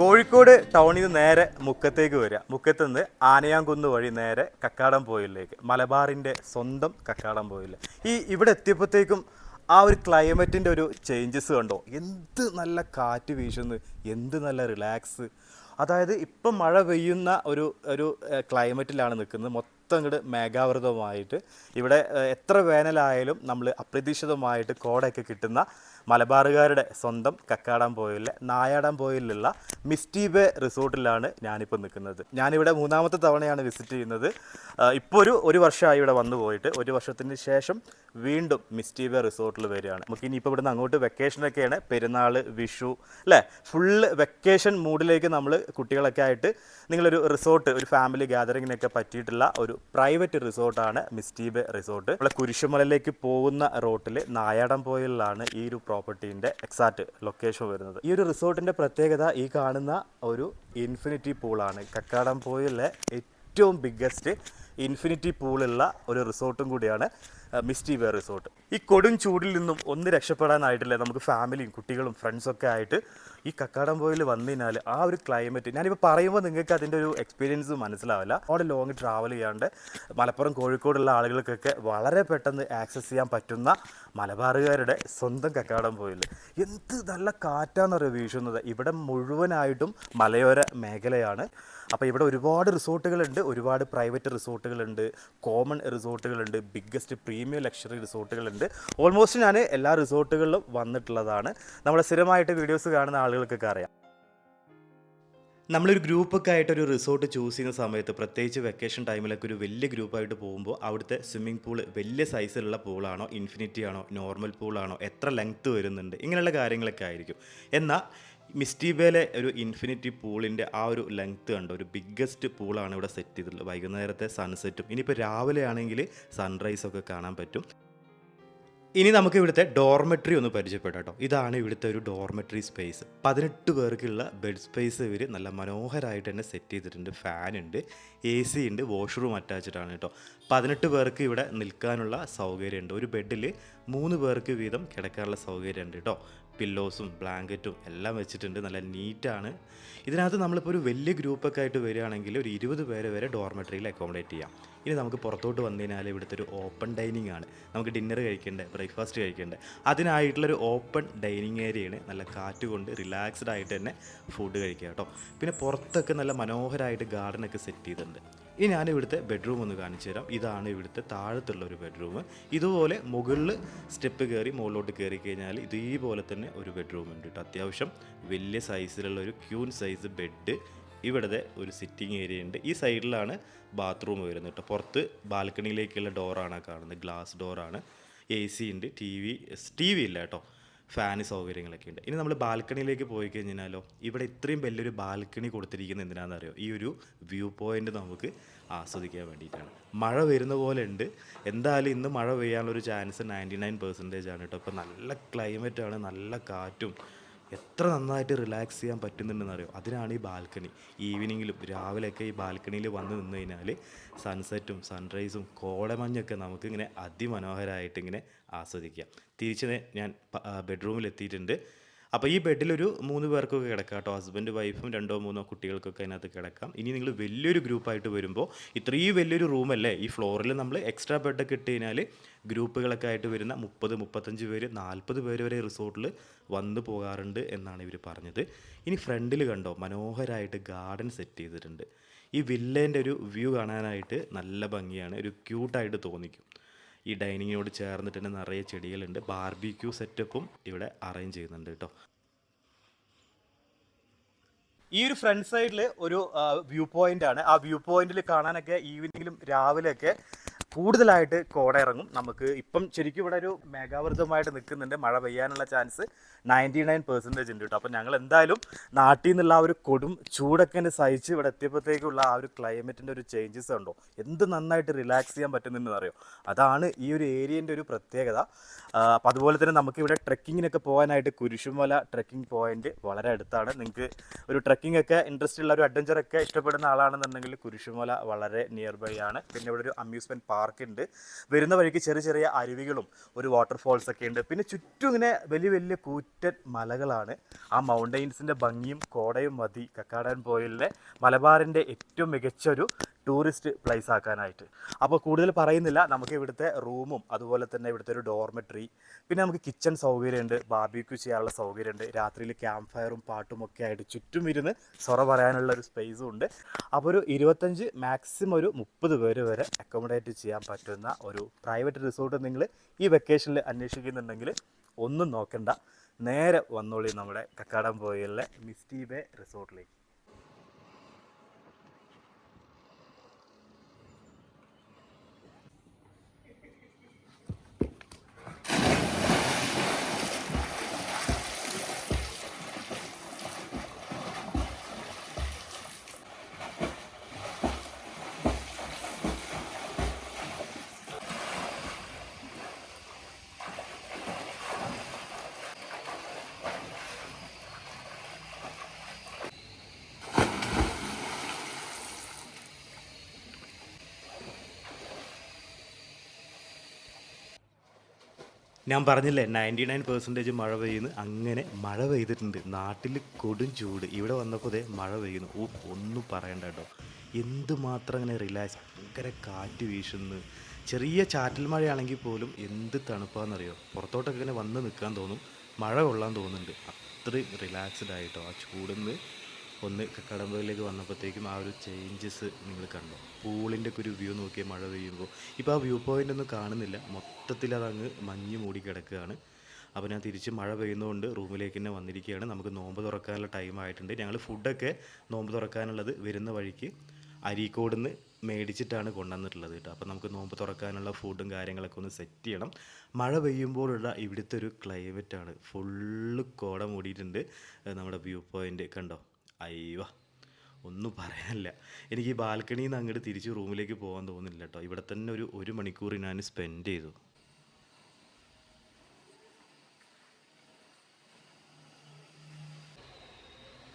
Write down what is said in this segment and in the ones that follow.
കോഴിക്കോട് ടൗണിൽ നിന്ന് നേരെ മുക്കത്തേക്ക് വരിക. മുക്കത്ത് നിന്ന് ആനയാംകുന്ന് വഴി നേരെ കക്കാടം പോയിലേക്ക്. മലബാറിന്റെ സ്വന്തം കക്കാടം പോയില്ല. ഈ ഇവിടെ എത്തിയപ്പോഴത്തേക്കും ആ ഒരു ക്ലൈമറ്റിന്റെ ഒരു ചേഞ്ചസ് കണ്ടോ. എന്ത് നല്ല കാറ്റ് വീശുന്നു. എന്ത് നല്ല റിലാക്സ് അതായത് ഇപ്പം മഴ പെയ്യുന്ന ഒരു ഒരു ക്ലൈമറ്റിലാണ് നിൽക്കുന്നത്. മൊത്തം ഇങ്ങോട്ട് മേഘാവൃതമായിട്ട്. ഇവിടെ എത്ര വേനലായാലും നമ്മൾ അപ്രതീക്ഷിതമായിട്ട് കോടയൊക്കെ കിട്ടുന്ന മലബാറുകാരുടെ സ്വന്തം കക്കാടാൻ പോയിലെ നായാടാൻ പോയിലുള്ള മിസ്റ്റി ബേ റിസോർട്ടിലാണ് ഞാനിപ്പോൾ നിൽക്കുന്നത്. ഞാനിവിടെ മൂന്നാമത്തെ തവണയാണ് വിസിറ്റ് ചെയ്യുന്നത്. ഇപ്പോൾ ഒരു ഒരു വർഷമായി ഇവിടെ വന്നു പോയിട്ട് ഒരു വർഷത്തിന് ശേഷം വീണ്ടും മിസ്റ്റി ബേ റിസോർട്ടിൽ വരികയാണ്. നമുക്ക് ഇനിയിപ്പോൾ ഇവിടുന്ന് അങ്ങോട്ട് വെക്കേഷനൊക്കെയാണ് പെരുന്നാൾ വിഷു അല്ലേ? ഫുള്ള് വെക്കേഷൻ മൂഡിലേക്ക് നമ്മൾ കുട്ടികളൊക്കെ ആയിട്ട് നിങ്ങളൊരു റിസോർട്ട് ഒരു ഫാമിലി ഗ്യാതറിങ്ങിനൊക്കെ പറ്റിയിട്ടുള്ള ഒരു പ്രൈവറ്റ് റിസോർട്ടാണ് മിസ്റ്റി ബേ റിസോർട്ട്. നമ്മളെ കുരിശുമലയിലേക്ക് പോകുന്ന റോട്ടിൽ നായാടം പോയിലാണ് ഈ ഒരു പ്രോപ്പർട്ടീന്റെ എക്സാക്റ്റ് ലൊക്കേഷൻ വരുന്നത്. ഈ ഒരു റിസോർട്ടിന്റെ പ്രത്യേകത ഈ കാണുന്ന ഒരു ഇൻഫിനിറ്റി പൂളാണ്. കക്കാടം പോയിലെ ഏറ്റവും ബിഗ്ഗസ്റ്റ് ഇൻഫിനിറ്റി പൂളുള്ള ഒരു റിസോർട്ടും കൂടിയാണ് മിസ്റ്റി വെയർ റിസോർട്ട്. ഈ കൊടും ചൂടിൽ നിന്നും ഒന്ന് രക്ഷപ്പെടാനായിട്ടില്ല. നമുക്ക് ഫാമിലിയും കുട്ടികളും ഫ്രണ്ട്സൊക്കെ ആയിട്ട് ഈ കക്കാടംപോയിൽ വന്നു കഴിഞ്ഞാൽ ആ ഒരു ക്ലൈമറ്റ് ഞാനിപ്പോൾ പറയുമ്പോൾ നിങ്ങൾക്ക് അതിന്റെ ഒരു എക്സ്പീരിയൻസ് മനസ്സിലാവില്ല. അവിടെ ലോങ് ട്രാവൽ ചെയ്യാണ്ട് മലപ്പുറം കോഴിക്കോടുള്ള ആളുകൾക്കൊക്കെ വളരെ പെട്ടെന്ന് ആക്സസ് ചെയ്യാൻ പറ്റുന്ന മലബാറുകാരുടെ സ്വന്തം കക്കാടം പോയിൽ. എന്ത് നല്ല കാറ്റാന്നറിയോ വീശുന്നത്? ഇവിടെ മുഴുവനായിട്ടും മലയോര മേഖലയാണ്. അപ്പോൾ ഇവിടെ ഒരുപാട് റിസോർട്ടുകളുണ്ട്. ഒരുപാട് പ്രൈവറ്റ് റിസോർട്ടുകളുണ്ട്. കോമൺ റിസോർട്ടുകളുണ്ട്. ബിഗ്ഗസ്റ്റ് പ്രീമിയം ലക്ഷറി റിസോർട്ടുകളുണ്ട്. ഓൾമോസ്റ്റ് ഞാൻ എല്ലാ റിസോർട്ടുകളിലും വന്നിട്ടുള്ളതാണ്. നമ്മൾ സ്ഥിരമായിട്ട് വീഡിയോസ് കാണുന്ന ആളുകൾക്കൊക്കെ അറിയാം. നമ്മളൊരു ഗ്രൂപ്പൊക്കെ ആയിട്ട് ഒരു റിസോർട്ട് ചൂസ് ചെയ്യുന്ന സമയത്ത് പ്രത്യേകിച്ച് വെക്കേഷൻ ടൈമിലൊക്കെ ഒരു വലിയ ഗ്രൂപ്പായിട്ട് പോകുമ്പോൾ അവിടുത്തെ സ്വിമ്മിംഗ് പൂൾ വലിയ സൈസിലുള്ള പൂളാണോ ഇൻഫിനിറ്റി ആണോ നോർമൽ പൂളാണോ എത്ര ലെങ്ത്ത് വരുന്നുണ്ട് ഇങ്ങനെയുള്ള കാര്യങ്ങളൊക്കെ ആയിരിക്കും. എന്നാൽ മിസ്റ്റീബേലെ ഒരു ഇൻഫിനിറ്റി പൂളിന്റെ ആ ഒരു ലെങ്ത്ത് കണ്ട് ഒരു ബിഗ്ഗസ്റ്റ് പൂളാണ് ഇവിടെ സെറ്റ് ചെയ്തിട്ടുള്ളത്. വൈകുന്നേരത്തെ സൺസെറ്റും ഇനിയിപ്പോൾ രാവിലെ ആണെങ്കിൽ സൺറൈസൊക്കെ കാണാൻ പറ്റും. ഇനി നമുക്ക് ഇവിടുത്തെ ഡോർമെട്രി ഒന്ന് പരിചയപ്പെടാം കേട്ടോ ഇതാണ് ഇവിടുത്തെ ഒരു ഡോർമെട്രി സ്പേസ് പതിനെട്ട് പേർക്കുള്ള ബെഡ് സ്പേസ് ഇവർ നല്ല മനോഹരമായിട്ട് തന്നെ സെറ്റ് ചെയ്തിട്ടുണ്ട്. ഫാൻ ഉണ്ട് എ സി ഉണ്ട് വാഷ്റൂം അറ്റാച്ച്ഡാണ് കേട്ടോ പതിനെട്ട് പേർക്ക് ഇവിടെ നിൽക്കാനുള്ള സൗകര്യമുണ്ട്. ഒരു ബെഡിൽ മൂന്ന് പേർക്ക് വീതം കിടക്കാനുള്ള സൗകര്യമുണ്ട് കേട്ടോ പില്ലോസും ബ്ലാങ്കറ്റും എല്ലാം വെച്ചിട്ടുണ്ട്. നല്ല നീറ്റാണ് ഇതിനകത്ത് നമ്മളിപ്പോൾ ഒരു വലിയ ഗ്രൂപ്പൊക്കെ ആയിട്ട് വരികയാണെങ്കിൽ ഒരു ഇരുപത് പേരെ വരെ ഡോർമെട്രിയിൽ അക്കോമഡേറ്റ് ചെയ്യാം. ഇനി നമുക്ക് പുറത്തോട്ട് വന്നു കഴിഞ്ഞാൽ ഇവിടുത്തെ ഒരു ഓപ്പൺ ഡൈനിങ് ആണ്. നമുക്ക് ഡിന്നർ കഴിക്കേണ്ടത് ബ്രേക്ക്ഫാസ്റ്റ് കഴിക്കേണ്ടത് അതിനായിട്ടുള്ളൊരു ഓപ്പൺ ഡൈനിങ് ഏരിയയാണ് നല്ല കാറ്റ് കൊണ്ട് റിലാക്സ്ഡ് ആയിട്ട് തന്നെ ഫുഡ് കഴിക്കുക കേട്ടോ. പിന്നെ പുറത്തൊക്കെ നല്ല മനോഹരമായിട്ട് ഗാർഡനൊക്കെ സെറ്റ് ചെയ്തിട്ടുണ്ട്. ഇനി ഞാൻ ഇവിടുത്തെ ബെഡ്റൂം ഒന്ന് കാണിച്ചു തരാം. ഇതാണ് ഇവിടുത്തെ താഴത്തുള്ള ഒരു ബെഡ്റൂം ഇതുപോലെ മുകളിൽ സ്റ്റെപ്പ് കയറി മുകളിലോട്ട് കയറി കഴിഞ്ഞാൽ ഇതേപോലെ തന്നെ ഒരു ബെഡ്റൂം ഉണ്ട് കേട്ടോ. അത്യാവശ്യം വലിയ സൈസിലുള്ള ഒരു ക്യൂൻ സൈസ് ബെഡ് ഇവിടുത്തെ ഒരു സിറ്റിംഗ് ഏരിയ ഉണ്ട്. ഈ സൈഡിലാണ് ബാത്റൂം വരുന്നത് കേട്ടോ. പുറത്ത് ബാൽക്കണിയിലേക്കുള്ള ഡോറാണ് കാണുന്നത്. ഗ്ലാസ് ഡോറാണ് എ സി ഉണ്ട്. ടി വി ടി വി ഇല്ല കേട്ടോ. ഫാന് സൗകര്യങ്ങളൊക്കെ ഉണ്ട്. ഇനി നമ്മൾ ബാൽക്കണിയിലേക്ക് പോയി കഴിഞ്ഞാലോ ഇവിടെ ഇത്രയും വലിയൊരു ബാൽക്കണി കൊടുത്തിരിക്കുന്നത് എന്തിനാണെന്നറിയോ? ഈ ഒരു വ്യൂ പോയിന്റ് നമുക്ക് ആസ്വദിക്കാൻ വേണ്ടിയിട്ടാണ്. മഴ വരുന്ന പോലെ ഉണ്ട്. എന്തായാലും ഇന്ന് മഴ പെയ്യാനുള്ളൊരു ചാൻസ് നയന്റി നയൻ പെർസെന്റേജ് ആണ് കേട്ടോ. ഇപ്പോൾ നല്ല ക്ലൈമറ്റാണ് നല്ല കാറ്റും എത്ര നന്നായിട്ട് റിലാക്സ് ചെയ്യാൻ പറ്റുന്നുണ്ടെന്ന് അറിയോ അതിനാണ് ഈ ബാൽക്കണി. ഈവനിങ്ങിലും രാവിലെയൊക്കെ ഈ ബാൽക്കണിയിൽ വന്ന് നിന്ന് കഴിഞ്ഞാൽ സൺസെറ്റും സൺറൈസും കോടമഞ്ഞൊക്കെ നമുക്ക് ഇങ്ങനെ അതിമനോഹരമായിട്ട് ഇങ്ങനെ ആസ്വദിക്കാം. തിരിച്ച് ഞാൻ ബെഡ്റൂമിൽ എത്തിയിട്ടുണ്ട്. അപ്പോൾ ഈ ബെഡിലൊരു മൂന്ന് പേർക്കൊക്കെ കിടക്കാം കേട്ടോ. ഹസ്ബൻഡ് വൈഫും രണ്ടോ മൂന്നോ കുട്ടികൾക്കൊക്കെ അതിനകത്ത് കിടക്കാം. ഇനി നിങ്ങൾ വലിയൊരു ഗ്രൂപ്പായിട്ട് വരുമ്പോൾ ഇത്രയും വലിയൊരു റൂമല്ലേ ഈ ഫ്ലോറിൽ നമ്മൾ എക്സ്ട്രാ ബെഡൊക്കെ ഇട്ട് കഴിഞ്ഞാൽ ഗ്രൂപ്പുകളൊക്കെ ആയിട്ട് വരുന്ന മുപ്പത് മുപ്പത്തഞ്ച് പേര് നാൽപ്പത് പേര് വരെ റിസോർട്ടിൽ വന്നു പോകാറുണ്ട് എന്നാണ് ഇവർ പറഞ്ഞത്. ഇനി ഫ്രണ്ടിൽ കണ്ടോ? മനോഹരമായിട്ട് ഗാർഡൻ സെറ്റ് ചെയ്തിട്ടുണ്ട്. ഈ വില്ലേന്റെ ഒരു വ്യൂ കാണാനായിട്ട് നല്ല ഭംഗിയാണ്. ഒരു ക്യൂട്ടായിട്ട് തോന്നിക്കും. ഈ ഡൈനിങ്ങിനോട് ചേർന്നിട്ട് തന്നെ നിറയെ ചെടികളുണ്ട്. ബാർബിക്യൂ സെറ്റപ്പും ഇവിടെ അറേഞ്ച് ചെയ്യുന്നുണ്ട് കേട്ടോ. ഈ ഒരു ഫ്രണ്ട് സൈഡിൽ ഒരു വ്യൂ പോയിന്റ് ആണ്. ആ വ്യൂ പോയിന്റിൽ കാണാനൊക്കെ ഈവനിങ്ങിലും രാവിലെയൊക്കെ കൂടുതലായിട്ട് കോട ഇറങ്ങും നമുക്ക് ഇപ്പം ശരിക്കും ഇവിടെ ഒരു മേഘാവൃതമായിട്ട് നിൽക്കുന്നുണ്ട്. മഴ പെയ്യാനുള്ള ചാൻസ് നയന്റി നയൻ പെർസെന്റേജ് ഉണ്ട് കേട്ടോ അപ്പം ഞങ്ങൾ എന്തായാലും നാട്ടിൽ നിന്നുള്ള ആ ഒരു കൊടും ചൂടൊക്കെ സഹിച്ച് ഇവിടെ എത്തിയപ്പോഴത്തേക്കുള്ള ആ ഒരു ക്ലൈമറ്റിന്റെ ഒരു ചേഞ്ചസ് ഉണ്ടോ? എന്ത് നന്നായിട്ട് റിലാക്സ് ചെയ്യാൻ പറ്റുന്നുണ്ടെന്ന് അറിയോ? അതാണ് ഈ ഒരു ഏരിയന്റെ ഒരു പ്രത്യേകത. അപ്പം അതുപോലെ തന്നെ നമുക്ക് ഇവിടെ ട്രെക്കിങ്ങിനൊക്കെ പോകാനായിട്ട് കുരിശുമല ട്രെക്കിംഗ് പോയിന്റ് വളരെ അടുത്താണ്. നിങ്ങൾക്ക് ഒരു ട്രെക്കിംഗ് ഒക്കെ ഇൻട്രസ്റ്റ് ഉള്ള ഒരു അഡ്വഞ്ചർ ഒക്കെ ഇഷ്ടപ്പെടുന്ന ആളാണെന്നുണ്ടെങ്കിൽ കുരിശുമല വളരെ നിയർ ബൈ ആണ്. പിന്നെ ഇവിടെ ഒരു അമ്യൂസ്മെന്റ് പാർക്ക് പാർക്ക് ഉണ്ട് വരുന്ന വഴിക്ക് ചെറിയ ചെറിയ അരുവികളും ഒരു വാട്ടർഫോൾസ് ഒക്കെ ഉണ്ട്. പിന്നെ ചുറ്റും ഇങ്ങനെ വലിയ വലിയ കൂറ്റൻ മലകളാണ്. ആ മൗണ്ടെയിൻസിന്റെ ഭംഗിയും കോടയും മതി. കക്കാടൻ പോയിലെ മലബാറിന്റെ ഏറ്റവും മികച്ച ഒരു ടൂറിസ്റ്റ് പ്ലേസ് ആക്കാനായിട്ട്. അപ്പോൾ കൂടുതൽ പറയുന്നില്ല. നമുക്ക് ഇവിടുത്തെ റൂമും അതുപോലെ തന്നെ ഇവിടുത്തെ ഒരു ഡോർമെട്രി പിന്നെ നമുക്ക് കിച്ചൺ സൗകര്യമുണ്ട് ബാർബിക്യൂ ചെയ്യാനുള്ള സൗകര്യമുണ്ട് രാത്രിയിൽ ക്യാമ്പ് ഫയറും പാട്ടും ഒക്കെ ആയിട്ട് ചുറ്റും ഇരുന്ന് സൊറ പറയാനുള്ള ഒരു സ്പേസും ഉണ്ട്. അപ്പോൾ ഒരു ഇരുപത്തഞ്ച് മാക്സിമം ഒരു മുപ്പത് പേര് വരെ അക്കോമഡേറ്റ് ചെയ്യാൻ പറ്റുന്ന ഒരു പ്രൈവറ്റ് റിസോർട്ട് നിങ്ങൾ ഈ വെക്കേഷനിൽ അന്വേഷിക്കുന്നുണ്ടെങ്കിൽ ഒന്നും നോക്കണ്ട. നേരെ വന്നോളി നമ്മുടെ കക്കാടം പോയിലെ മിസ്റ്റി ബേ റിസോർട്ടിലേക്ക് ഞാൻ പറഞ്ഞില്ലേ നയന്റി നയൻ പെർസെന്റേജ് മഴ പെയ്യുന്നു. അങ്ങനെ മഴ പെയ്തിട്ടുണ്ട്. നാട്ടിൽ കൊടും ചൂട്. ഇവിടെ വന്നപ്പോൾ ഇതേ മഴ പെയ്യുന്നു. ഓ ഒന്നും പറയണ്ട കേട്ടോ. എന്തുമാത്രം അങ്ങനെ റിലാക്സ് ഭയങ്കര കാറ്റ് വീശുന്നു. ചെറിയ ചാറ്റൽ മഴയാണെങ്കിൽ പോലും എന്ത് തണുപ്പാണെന്നറിയോ പുറത്തോട്ടൊക്കെ ഇങ്ങനെ വന്ന് നിൽക്കാൻ തോന്നും. മഴ കൊള്ളാൻ തോന്നുന്നുണ്ട്. അത്രയും റിലാക്സ്ഡ് ആയിട്ടോ ആ ചൂടിന്ന്. ഒന്ന് കടമ്പകളിലേക്ക് വന്നപ്പോഴത്തേക്കും ആ ഒരു ചേഞ്ചസ് നിങ്ങൾ കണ്ടു? പൂളിന്റെ ഒക്കെ ഒരു വ്യൂ നോക്കിയ മഴ പെയ്യുമ്പോൾ ഇപ്പോൾ ആ വ്യൂ പോയിന്റ് ഒന്നും കാണുന്നില്ല. മൊത്തത്തിൽ അതങ്ങ് മഞ്ഞ് മൂടി കിടക്കുകയാണ്. അപ്പോൾ ഞാൻ തിരിച്ച് മഴ പെയ്യുന്നതുകൊണ്ട് റൂമിലേക്ക് തന്നെ വന്നിരിക്കുകയാണ്. നമുക്ക് നോമ്പ് തുറക്കാനുള്ള ടൈം ആയിട്ടുണ്ട്. ഞങ്ങൾ ഫുഡൊക്കെ നോമ്പ് തുറക്കാനുള്ളത് വരുന്ന വഴിക്ക് അരീക്കോട് നിന്ന് മേടിച്ചിട്ടാണ് കൊണ്ടുവന്നിട്ടുള്ളത് കേട്ടോ. അപ്പോൾ നമുക്ക് നോമ്പ് തുറക്കാനുള്ള ഫുഡും കാര്യങ്ങളൊക്കെ ഒന്ന് സെറ്റ് ചെയ്യണം. മഴ പെയ്യുമ്പോഴുള്ള ഇവിടുത്തെ ഒരു ക്ലൈമറ്റാണ് ഫുള്ള് കോട മൂടിയിട്ടുണ്ട്. നമ്മുടെ വ്യൂ പോയിന്റ് കണ്ടോ? അയ്യോ ഒന്നും പറയാനില്ല. എനിക്ക് ഈ ബാൽക്കണിയിൽ നിന്ന് അങ്ങോട്ട് തിരിച്ച് റൂമിലേക്ക് പോകാൻ തോന്നുന്നില്ല കേട്ടോ ഇവിടെ തന്നെ ഒരു ഒരു മണിക്കൂർ ഞാൻ സ്പെൻഡ് ചെയ്തു.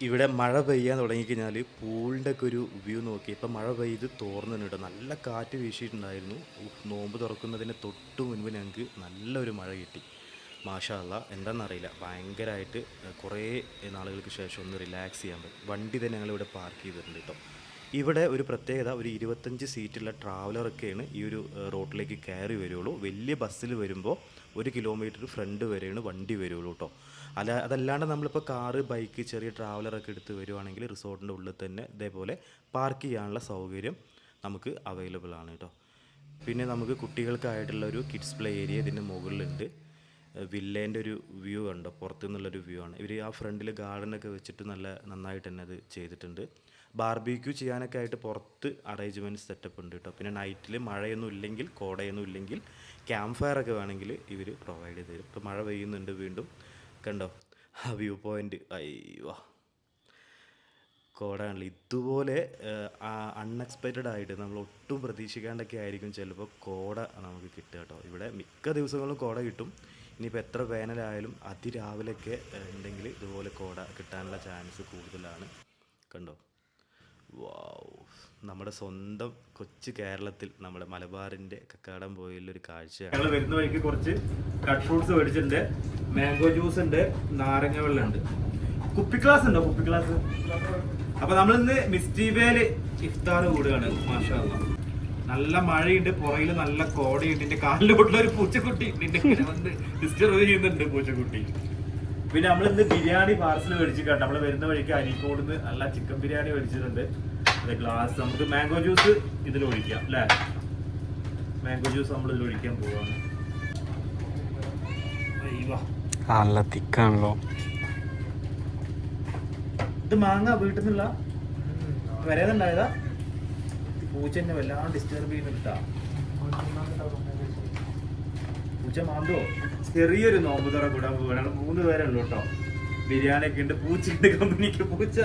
ഇവിടെ മഴ പെയ്യാൻ തുടങ്ങിക്കഴിഞ്ഞാൽ പൂളിന്റെ ഒക്കെ ഒരു വ്യൂ നോക്കി. ഇപ്പം മഴ പെയ്ത് തോർന്നു കേട്ടോ നല്ല കാറ്റ് വീശിയിട്ടുണ്ടായിരുന്നു. നോമ്പ് തുറക്കുന്നതിന് തൊട്ട് മുൻപ് ഞങ്ങൾക്ക് നല്ലൊരു മഴ കിട്ടി. മാഷാല്ല എന്താണെന്നറിയില്ല ഭയങ്കരമായിട്ട് കുറേ നാളുകൾക്ക് ശേഷം ഒന്ന് റിലാക്സ് ചെയ്യാൻ പറ്റും വണ്ടി തന്നെ ഞങ്ങളിവിടെ പാർക്ക് ചെയ്തിട്ടുണ്ട് കേട്ടോ ഇവിടെ ഒരു പ്രത്യേകത ഒരു ഇരുപത്തഞ്ച് സീറ്റുള്ള ട്രാവലറൊക്കെയാണ് ഈ ഒരു റോട്ടിലേക്ക് കയറി വരുള്ളൂ. വലിയ ബസ്സിൽ വരുമ്പോൾ ഒരു കിലോമീറ്റർ ഫ്രണ്ട് വരെയാണ് വണ്ടി വരുള്ളൂ കേട്ടോ അല്ല അതല്ലാണ്ട് നമ്മളിപ്പോൾ കാറ് ബൈക്ക് ചെറിയ ട്രാവലറൊക്കെ എടുത്ത് വരുവാണെങ്കിൽ റിസോർട്ടിന്റെ ഉള്ളിൽ തന്നെ ഇതേപോലെ പാർക്ക് ചെയ്യാനുള്ള സൗകര്യം നമുക്ക് അവൈലബിൾ ആണ് കേട്ടോ പിന്നെ നമുക്ക് കുട്ടികൾക്കായിട്ടുള്ള ഒരു കിഡ്സ് പ്ലേ ഏരിയ ഇതിന്റെ മുകളിലുണ്ട്. വില്ലേന്റെ ഒരു വ്യൂ ഉണ്ട് പുറത്തു നിന്നുള്ളൊരു വ്യൂ ആണ്. ഇവർ ആ ഫ്രണ്ടിൽ ഗാർഡനൊക്കെ വെച്ചിട്ട് നല്ല നന്നായിട്ട് തന്നെ അത് ചെയ്തിട്ടുണ്ട്. ബാർബിക്യൂ ചെയ്യാനൊക്കെ ആയിട്ട് പുറത്ത് അറേഞ്ച്മെന്റ് സെറ്റപ്പ് ഉണ്ട് കേട്ടോ. പിന്നെ നൈറ്റിൽ മഴയൊന്നും ഇല്ലെങ്കിൽ കോടയൊന്നും ഇല്ലെങ്കിൽ ക്യാമ്പ് ഫയർ ഒക്കെ വേണമെങ്കിൽ ഇവർ പ്രൊവൈഡ് ചെയ്ത് തരും. ഇപ്പോൾ മഴ പെയ്യുന്നുണ്ട് വീണ്ടും. കണ്ടോ? ആ വ്യൂ പോയിന്റ് അയ്യോ. കോടയാണല്ലോ ഇതുപോലെ അൺഎക്സ്പെക്റ്റഡ് ആയിട്ട് നമ്മൾ ഒട്ടും പ്രതീക്ഷിക്കാണ്ടൊക്കെ ആയിരിക്കും ചിലപ്പോൾ കോട നമുക്ക് കിട്ടുക കേട്ടോ. ഇവിടെ മിക്ക ദിവസങ്ങളും കോട കിട്ടും. ഇനിയിപ്പോൾ എത്ര വേനലായാലും അതിരാവിലെയൊക്കെ ഉണ്ടെങ്കിൽ ഇതുപോലെ കോട കിട്ടാനുള്ള ചാൻസ് കൂടുതലാണ്. കണ്ടോ? വാവ് നമ്മുടെ സ്വന്തം കൊച്ചു കേരളത്തിൽ നമ്മുടെ മലബാറിന്റെ കക്കാടം പോയുള്ളൊരു കാഴ്ചയാണ്. ഞങ്ങൾ വരുന്ന വഴിക്ക് കുറച്ച് കട്ട് ഫ്രൂട്ട്സ് മേടിച്ചിട്ടുണ്ട്. മാംഗോ ജ്യൂസ് ഉണ്ട് നാരങ്ങ വെള്ളം ഉണ്ട്. കുപ്പി ഗ്ലാസ് ഉണ്ടോ? കുപ്പി ഗ്ലാസ്. അപ്പൊ നമ്മൾ ഇന്ന് മിസ്റ്റീബേൽ ഇഫ്താർ കൂടുകയാണ് മാഷാ. നല്ല മഴയുണ്ട് പുറയിൽ നല്ല കോടയുണ്ട്. എന്റെ കാലിലോട്ടുള്ള ഒരു പൂച്ചക്കുട്ടി. നിന്റെ വന്ന് ഡിസ്റ്റർബ് ചെയ്യുന്നുണ്ട് പൂച്ചക്കുട്ടി. പിന്നെ നമ്മൾ ഇന്ന് ബിരിയാണി പാർസൽ മേടിച്ചു കേട്ടോ. നമ്മൾ വരുന്ന വഴിക്ക് അരിക്കോട് നല്ല ചിക്കൻ ബിരിയാണി മേടിച്ചിട്ടുണ്ട്. അതെ ഗ്ലാസ് നമുക്ക് മാംഗോ ജ്യൂസ് ഇതിൽ ഒഴിക്കാം അല്ലേ? മാംഗോ ജ്യൂസ് നമ്മൾ ഇതിൽ ഒഴിക്കാൻ പോവാണ്. നല്ല തിക്കാണല്ലോ. ഇത് മാങ്ങ വീട്ടിൽ നിന്നുള്ള വരേതുണ്ടായതാ പൂച്ച എന്നെ വല്ലാണ്ട് ഡിസ്റ്റർബ് ചെയ്യുന്നുണ്ടാ പൂച്ച മാന്തോ ചെറിയൊരു നോമ്പ് തുറ കൂടാൻ പോവുകയാണ്. മൂന്ന് പേരേ ഉള്ളൂ കേട്ടോ ബിരിയാണി ഒക്കെ ഉണ്ട് പൂച്ചയുണ്ട് കമ്പനിക്ക് പൂച്ച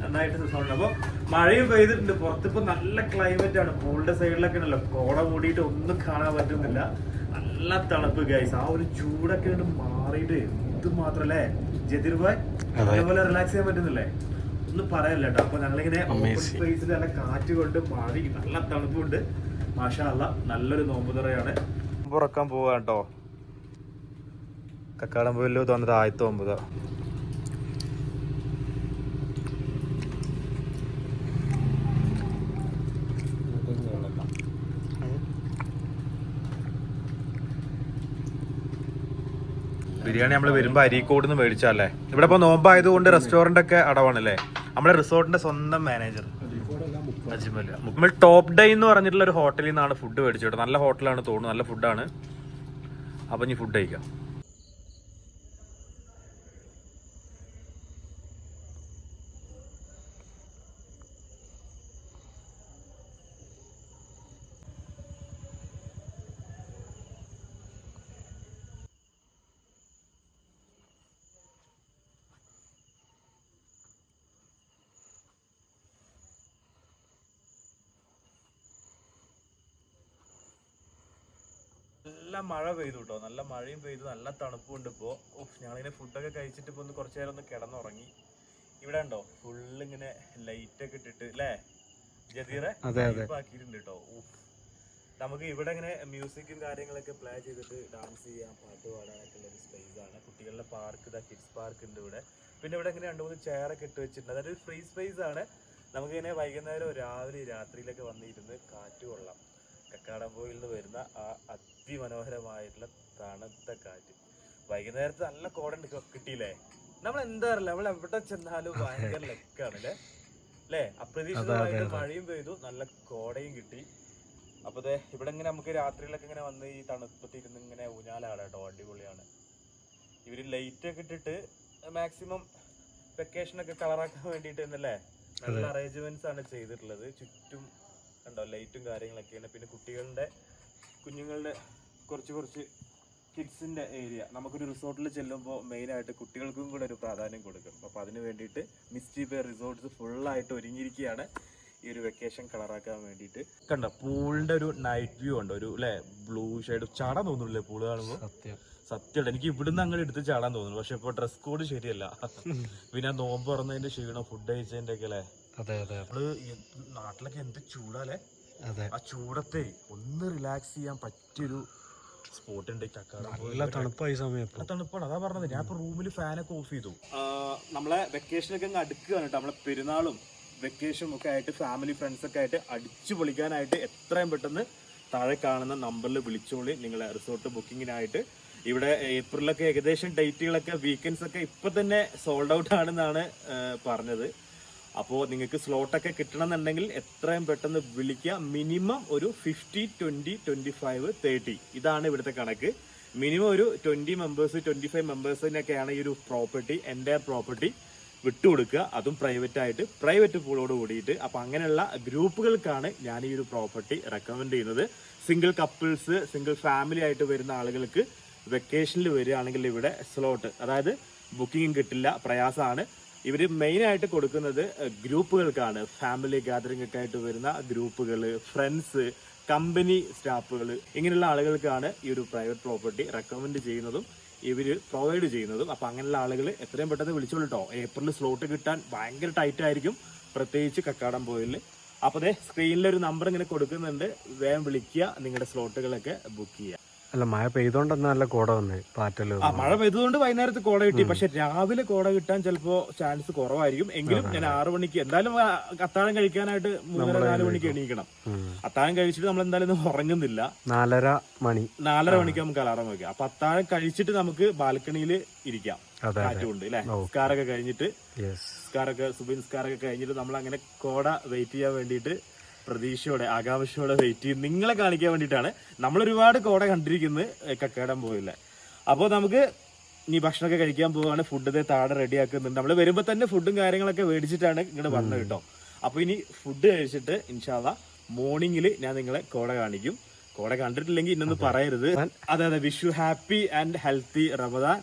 നന്നായിട്ട് സൗണ്ട് അപ്പൊ മഴയും പെയ്തിട്ടുണ്ട്. പുറത്തിപ്പോ നല്ല ക്ലൈമറ്റ് ആണ്. പൂളിന്റെ സൈഡിലൊക്കെ ഉണ്ടല്ലോ. കോട മൂടിയിട്ട് ഒന്നും കാണാൻ പറ്റുന്നില്ല. നല്ല തണുപ്പ് ഗൈസ് ആ ഒരു ചൂടൊക്കെ മാറിയിട്ട് ഇത് മാത്രല്ലേ? ജതിർഭായ് അതെ. അതേപോലെ റിലാക്സ് ചെയ്യാൻ പറ്റുന്നില്ലേ? ഒന്നും പറയല്ല കേട്ടോ അപ്പൊ ഞങ്ങളിങ്ങനെ സ്പേസിൽ നല്ല കാറ്റ് കൊണ്ട് മാറി. നല്ല തണുപ്പുണ്ട്. മാഷാല്ല നല്ലൊരു നോമ്പ് തുറയാണ്. പുറക്കാൻ പോവാ കേട്ടോ കക്കാടംപോയിൽ തോന്നുന്നത് ആയിരത്തി ഒമ്പത്. ബിരിയാണി നമ്മൾ വരുമ്പോ അരീക്കോട് നിന്ന് മേടിച്ചാലേ ഇവിടെ ഇപ്പൊ നോമ്പായതുകൊണ്ട് റെസ്റ്റോറന്റ് ഒക്കെ അടവാണല്ലേ നമ്മുടെ റിസോർട്ടിന്റെ സ്വന്തം മാനേജർ അജ്മൽ നമ്മൾ ടോപ്പ് ഡേ എന്ന് പറഞ്ഞിട്ടുള്ള ഒരു ഹോട്ടലിൽ നിന്നാണ് ഫുഡ് മേടിച്ചു കേട്ടോ നല്ല ഹോട്ടലാണ് തോന്നുന്നു. നല്ല ഫുഡാണ് അപ്പൊ ഇനി ഫുഡ് കഴിക്കാം. നല്ല മഴ പെയ്തു കേട്ടോ നല്ല മഴയും പെയ്തു. നല്ല തണുപ്പുണ്ട് ഇപ്പോ. ഉഫ്, ഞങ്ങളിങ്ങനെ ഫുഡൊക്കെ കഴിച്ചിട്ട് ഇപ്പൊ ഒന്ന് കുറച്ചു നേരം ഒന്ന് കിടന്നുറങ്ങി. ഇവിടെ ഉണ്ടോ ഫുള്ള് ഇങ്ങനെ ലൈറ്റ് ഒക്കെ ഇട്ടിട്ട് അല്ലേ ജതീറെ ആക്കിയിട്ടുണ്ട് കേട്ടോ നമുക്ക് ഇവിടെ ഇങ്ങനെ മ്യൂസിക്കും കാര്യങ്ങളൊക്കെ പ്ലേ ചെയ്തിട്ട് ഡാൻസ് ചെയ്യാം പാട്ട് പാടാനൊക്കെ ഉള്ള ഒരു സ്പേസ് ആണ്. കുട്ടികളുടെ പാർക്ക് ഇതാ കിഡ്സ് പാർക്ക് ഉണ്ട് ഇവിടെ. പിന്നെ ഇവിടെ ഇങ്ങനെ രണ്ട് മൂന്ന് ചെയറൊക്കെ ഇട്ട് വെച്ചിട്ടുണ്ട്. അതായത് ഒരു ഫ്രീ സ്പേസ് ആണ് നമുക്കിങ്ങനെ വൈകുന്നേരം രാവിലെ രാത്രിയിലൊക്കെ വന്നിരുന്ന് കാറ്റ് കൊള്ളാം. കക്കാടംപോയിൽ നിന്ന് വരുന്ന ആ അതിമനോഹരമായിട്ടുള്ള തണുത്ത കാറ്റ്. വൈകുന്നേരത്ത് നല്ല കോടണ്ട് കിട്ടിയില്ലേ? നമ്മൾ എന്താ അറിയില്ല നമ്മൾ എവിടെ ചെന്നാലും ഭയങ്കര ലക്കാണ് അല്ലേ? അല്ലേ അപ്രതീക്ഷിതമായിട്ട് മഴയും പെയ്തു നല്ല കോടയും കിട്ടി. അപ്പൊ ദേ ഇവിടെ ഇങ്ങനെ നമുക്ക് രാത്രിയിലൊക്കെ ഇങ്ങനെ വന്ന് ഈ തണുപ്പത്തിരുന്ന് ഇങ്ങനെ ഊഞ്ഞാലാണ് കേട്ടോ അടിപൊളിയാണ്. ഇവർ ലൈറ്റ് ഒക്കെ ഇട്ടിട്ട് മാക്സിമം വെക്കേഷൻ ഒക്കെ കളറാക്കാൻ വേണ്ടിയിട്ട് എന്നല്ലേ നല്ല അറേഞ്ച്മെന്റ്സ് ആണ് ചെയ്തിട്ടുള്ളത്. ചുറ്റും കണ്ടോ ലൈറ്റും കാര്യങ്ങളൊക്കെയാണ്. പിന്നെ കുട്ടികളുടെ കുഞ്ഞുങ്ങളുടെ കുറച്ച് കുറച്ച് കിഡ്സിന്റെ ഏരിയ നമുക്കൊരു റിസോർട്ടിൽ ചെല്ലുമ്പോൾ മെയിൻ ആയിട്ട് കുട്ടികൾക്കും കൂടെ ഒരു പ്രാധാന്യം കൊടുക്കും അപ്പോൾ അതിന് വേണ്ടിയിട്ട് മിസ്റ്റി ബേ റിസോർട്ട്സ് ഫുള്ളായിട്ട് ഒരുങ്ങിയിരിക്കുകയാണ്. ഈ ഒരു വെക്കേഷൻ കളറാക്കാൻ വേണ്ടിയിട്ട്. കണ്ടോ പൂളിന്റെ ഒരു നൈറ്റ് വ്യൂ ഉണ്ട് ഒരു അല്ലെ ബ്ലൂ ഷെയ്ഡ് ചാടാൻ തോന്നുന്നില്ലേ പൂൾ കാണുമ്പോൾ? സത്യം. സത്യമായിട്ട്. എനിക്ക് ഇവിടുന്ന് അങ്ങോട്ട് എടുത്ത് ചാടാൻ തോന്നുന്നു. പക്ഷെ ഇപ്പൊ ഡ്രസ് കോഡ് ശരിയല്ല. പിന്നെ നോമ്പ് തുറന്നതിന്റെ ക്ഷീണം ഫുഡ് കഴിച്ചതിന്റെ ഒക്കെ അല്ലേ അതെ അതെ നമ്മൾ നാട്ടിലൊക്കെ എന്ത് ചൂടാല്ലേ? അതെ. ആ ചൂടത്തെ ഒന്ന് റിലാക്സ് ചെയ്യാൻ പറ്റിയൊരു സ്പോട്ട് ഉണ്ട് നല്ല തണുപ്പായി സമയം തണുപ്പാണ്. അതാ പറഞ്ഞത്. ഞാൻ ഇപ്പൊ റൂമിൽ ഫാനൊക്കെ ഓഫ് ചെയ്തു. നമ്മളെ വെക്കേഷനൊക്കെ അങ്ങ് അടുക്കുകയാണ് കേട്ടോ. നമ്മളെ പെരുന്നാളും വെക്കേഷനും ഒക്കെ ആയിട്ട് ഫാമിലി ഫ്രണ്ട്സ് ഒക്കെ ആയിട്ട് അടിച്ചു പൊളിക്കാനായിട്ട് എത്രയും പെട്ടെന്ന് താഴെ കാണുന്ന നമ്പറിൽ വിളിച്ചോളി. നിങ്ങളെ റിസോർട്ട് ബുക്കിങ്ങിനായിട്ട് ഇവിടെ ഏപ്രിലൊക്കെ ഏകദേശം ഡേറ്റുകളൊക്കെ വീക്കെൻഡ്സ് ഒക്കെ ഇപ്പൊ തന്നെ സോൾഡ് ഔട്ട് ആണെന്നാണ് പറഞ്ഞത്. അപ്പോൾ നിങ്ങൾക്ക് സ്ലോട്ടൊക്കെ കിട്ടണമെന്നുണ്ടെങ്കിൽ എത്രയും പെട്ടെന്ന് വിളിക്കുക. മിനിമം ഒരു fifty twenty twenty five thirty ഇതാണ് ഇവിടുത്തെ കണക്ക്. മിനിമം ഒരു ട്വന്റി മെമ്പേഴ്സ് ട്വന്റി ഫൈവ് മെമ്പേഴ്സിനൊക്കെയാണ് ഈ ഒരു പ്രോപ്പർട്ടി എന്റെ പ്രോപ്പർട്ടി വിട്ടുകൊടുക്കുക. അതും പ്രൈവറ്റ് ആയിട്ട് പ്രൈവറ്റ് പൂളോട് കൂടിയിട്ട്. അപ്പോൾ അങ്ങനെയുള്ള ഗ്രൂപ്പുകൾക്കാണ് ഞാൻ ഈ ഒരു പ്രോപ്പർട്ടി റെക്കമെൻഡ് ചെയ്യുന്നത്. സിംഗിൾ കപ്പിൾസ് സിംഗിൾ ഫാമിലി ആയിട്ട് വരുന്ന ആളുകൾക്ക് വെക്കേഷനിൽ വരികയാണെങ്കിൽ ഇവിടെ സ്ലോട്ട് അതായത് ബുക്കിംഗ് കിട്ടില്ല പ്രയാസമാണ്. ഇവർ മെയിനായിട്ട് കൊടുക്കുന്നത് ഗ്രൂപ്പുകൾക്കാണ്. ഫാമിലി ഗാദറിംഗ് ഒക്കെ ആയിട്ട് വരുന്ന ഗ്രൂപ്പുകൾ ഫ്രണ്ട്സ് കമ്പനി സ്റ്റാഫുകൾ ഇങ്ങനെയുള്ള ആളുകൾക്കാണ് ഈ ഒരു പ്രൈവറ്റ് പ്രോപ്പർട്ടി റെക്കമെൻഡ് ചെയ്യുന്നതും ഇവർ പ്രൊവൈഡ് ചെയ്യുന്നതും. അപ്പം അങ്ങനെയുള്ള ആളുകൾ എത്രയും പെട്ടെന്ന് വിളിച്ചോളൂ ഏപ്രിൽ സ്ലോട്ട് കിട്ടാൻ ഭയങ്കര ടൈറ്റ് ആയിരിക്കും. പ്രത്യേകിച്ച് കക്കാടം പോയിൽ അപ്പോൾ അതെ സ്ക്രീനിൽ ഒരു നമ്പർ ഇങ്ങനെ കൊടുക്കുന്നുണ്ട്. വേഗം വിളിക്കുക നിങ്ങളുടെ സ്ലോട്ടുകളൊക്കെ ബുക്ക് ചെയ്യുക. അല്ല മഴ പെയ്തോണ്ടെന്നാ നല്ല കോട വന്നേ പാറ്റൽ ആ മഴ പെയ്തുകൊണ്ട് വൈകുന്നേരത്ത് കോട കിട്ടി. പക്ഷെ രാവിലെ കോട കിട്ടാൻ ചിലപ്പോ ചാൻസ് കുറവായിരിക്കും. എങ്കിലും ഞാൻ ആറു മണിക്ക് എന്തായാലും അത്താഴം കഴിക്കാനായിട്ട് മൂന്നര നാല് മണിക്ക് എണീക്കണം. അത്താഴം കഴിച്ചിട്ട് നമ്മൾ എന്തായാലും ഉറങ്ങുന്നില്ല. നാലര മണി. നാലര മണിക്ക് നമുക്ക് അലാറം വെക്കാം. അപ്പൊ അത്താഴം കഴിച്ചിട്ട് നമുക്ക് ബാൽക്കണിയിൽ ഇരിക്കാം. കാറ്റുണ്ട് അല്ലെ സ്കാറൊക്കെ കഴിഞ്ഞിട്ട് യെസ്. സുബിൻ സുബി നിസ്കാരൊക്കെ കഴിഞ്ഞിട്ട് നമ്മൾ അങ്ങനെ കോട വെയിറ്റ് ചെയ്യാൻ വേണ്ടിയിട്ട് പ്രതീക്ഷയോടെ ആകാംക്ഷയോടെ വെയിറ്റ് ചെയ്ത് നിങ്ങളെ കാണിക്കാൻ വേണ്ടിയിട്ടാണ് നമ്മൾ ഒരുപാട് കോട കണ്ടിരിക്കുന്നത് കക്കാടം പോയില്ല. അപ്പോൾ നമുക്ക് ഇനി ഭക്ഷണമൊക്കെ കഴിക്കാൻ പോവാണ് ഫുഡ് ഇതേ താഴെ റെഡി ആക്കുന്നുണ്ട്. നമ്മൾ വരുമ്പോൾ തന്നെ ഫുഡും കാര്യങ്ങളൊക്കെ മേടിച്ചിട്ടാണ് ഇങ്ങോട്ട് വന്നത് കേട്ടോ. അപ്പോൾ ഇനി ഫുഡ് കഴിച്ചിട്ട് ഇൻഷാല്ല മോർണിംഗിൽ ഞാൻ നിങ്ങളെ കോട കാണിക്കും. കോട കണ്ടിട്ടില്ലെങ്കിൽ ഇന്നൊന്ന് പറയരുത്. അതെ അതെ Vishu happy and healthy Ramadan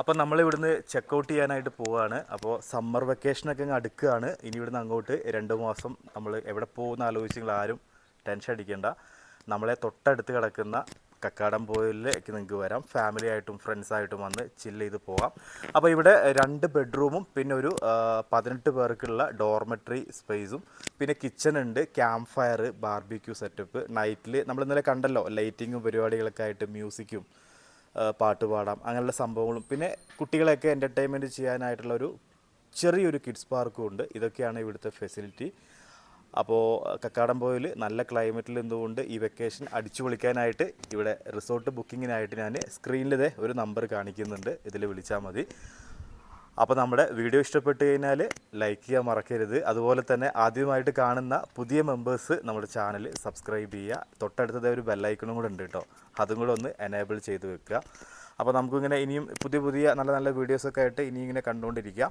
അപ്പോൾ നമ്മൾ ഇവിടുന്ന് ചെക്കൗട്ട് ചെയ്യാനായിട്ട് പോവുകയാണ് അപ്പോൾ സമ്മർ വെക്കേഷനൊക്കെ അങ്ങ് അടുക്കുകയാണ്. ഇനി ഇവിടുന്ന് അങ്ങോട്ട് രണ്ട് മാസം നമ്മൾ എവിടെ പോകുന്ന ആലോചിച്ച് നിങ്ങൾ ആരും ടെൻഷൻ അടിക്കേണ്ട. നമ്മളെ തൊട്ടടുത്ത് കിടക്കുന്ന കക്കാടം പോയിലേക്ക് നിങ്ങൾക്ക് വരാം. ഫാമിലി ആയിട്ടും ഫ്രണ്ട്സ് ആയിട്ടും വന്ന് ചില്ല് ചെയ്ത് പോകാം അപ്പോൾ ഇവിടെ രണ്ട് ബെഡ്റൂമും പിന്നെ ഒരു പതിനെട്ട് പേർക്കുള്ള ഡോർമെട്രി സ്പേസും പിന്നെ കിച്ചൺ ഉണ്ട് ക്യാമ്പ് ഫയർ ബാർബിക്യൂ സെറ്റപ്പ് നൈറ്റിൽ നമ്മൾ ഇന്നലെ കണ്ടല്ലോ ലൈറ്റിങ്ങും പരിപാടികളൊക്കെ ആയിട്ട് മ്യൂസിക്കും പാട്ട് പാടാം. അങ്ങനെയുള്ള സംഭവങ്ങളും. പിന്നെ കുട്ടികളെയൊക്കെ എന്റർടൈൻമെന്റ് ചെയ്യാനായിട്ടുള്ള ഒരു ചെറിയൊരു കിഡ്സ് പാർക്കും ഉണ്ട്. ഇതൊക്കെയാണ് ഇവിടുത്തെ ഫെസിലിറ്റി അപ്പോൾ കക്കാടംപോയിൽ നല്ല ക്ലൈമറ്റിൽ എന്തുകൊണ്ട് ഈ വെക്കേഷൻ അടിച്ചു പൊളിക്കാനായിട്ട് ഇവിടെ റിസോർട്ട് ബുക്കിങ്ങിനായിട്ട് ഞാൻ സ്ക്രീനിൽ ഒരു നമ്പർ കാണിക്കുന്നുണ്ട്. ഇതിൽ വിളിച്ചാൽ മതി. അപ്പോൾ നമ്മുടെ വീഡിയോ ഇഷ്ടപ്പെട്ട് കഴിഞ്ഞാൽ ലൈക്ക് ചെയ്യാൻ മറക്കരുത്. അതുപോലെ തന്നെ ആദ്യമായിട്ട് കാണുന്ന പുതിയ മെമ്പേഴ്സ് നമ്മുടെ ചാനൽ സബ്സ്ക്രൈബ് ചെയ്യുക. തൊട്ടടുത്തത് ഒരു ബെല്ലൈക്കണും കൂടെ ഉണ്ട് കേട്ടോ അതും കൂടെ ഒന്ന് എനേബിൾ ചെയ്ത് വെക്കുക. അപ്പോൾ നമുക്കിങ്ങനെ ഇനിയും പുതിയ പുതിയ നല്ല നല്ല വീഡിയോസൊക്കെ ആയിട്ട് ഇനി ഇങ്ങനെ കണ്ടുകൊണ്ടിരിക്കാം.